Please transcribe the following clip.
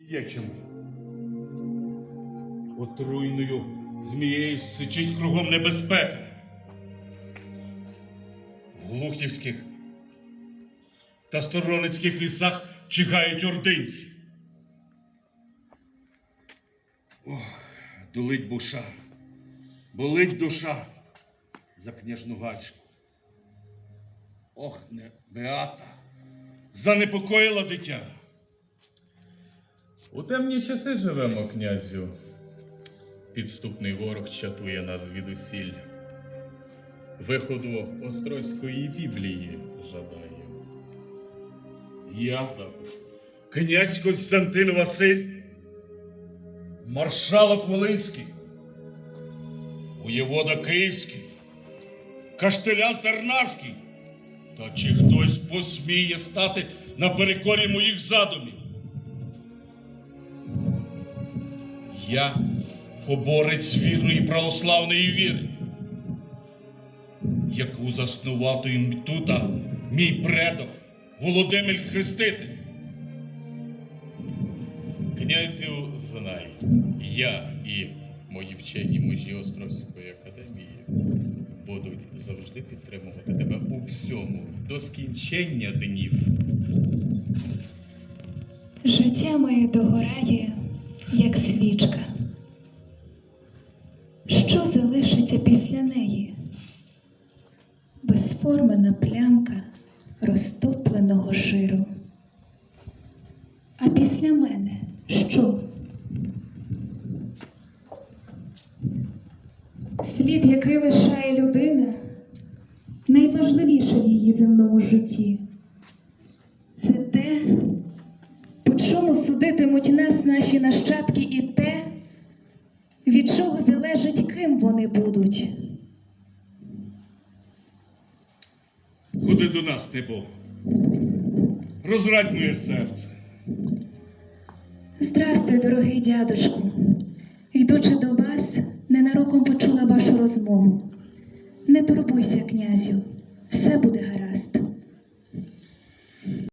Є чому. Отруйною змією сичить кругом небезпека. В глухівських та стороницьких лісах чихають ординці. Ох, долить буша, болить душа за княжну гачку. Ох, не Беата, занепокоїла дитя. У темні часи живемо, князю. Підступний ворог чатує нас звідусіль. Виходу Острозької Біблії жадаю. Я, князь Константин Василь, маршалок Волинський, воєвода Київський, каштелян Тернавський. Та чи хтось посміє стати наперекорі моїх задумів? Я поборець вірної православної віри, яку заснував тута мій предок Володимир Хреститель. Князю, знай, я і мої вчені мужі Острозької академії будуть завжди підтримувати тебе у всьому до скінчення днів. Життя моє догорає, як свічка. Що залишиться після неї? Безформена плямка розтопленого жиру. А після мене що? Слід, який лишає людина, найважливіше в її земному житті. Це те, чому судитимуть нас наші нащадки і те, від чого залежить, ким вони будуть. Ходи до нас, ти Бог. Розрадь моє серце. Здрастуй, дорогий дядочку. Йдучи до вас, ненароком почула вашу розмову. Не турбуйся, князю, все буде гаразд.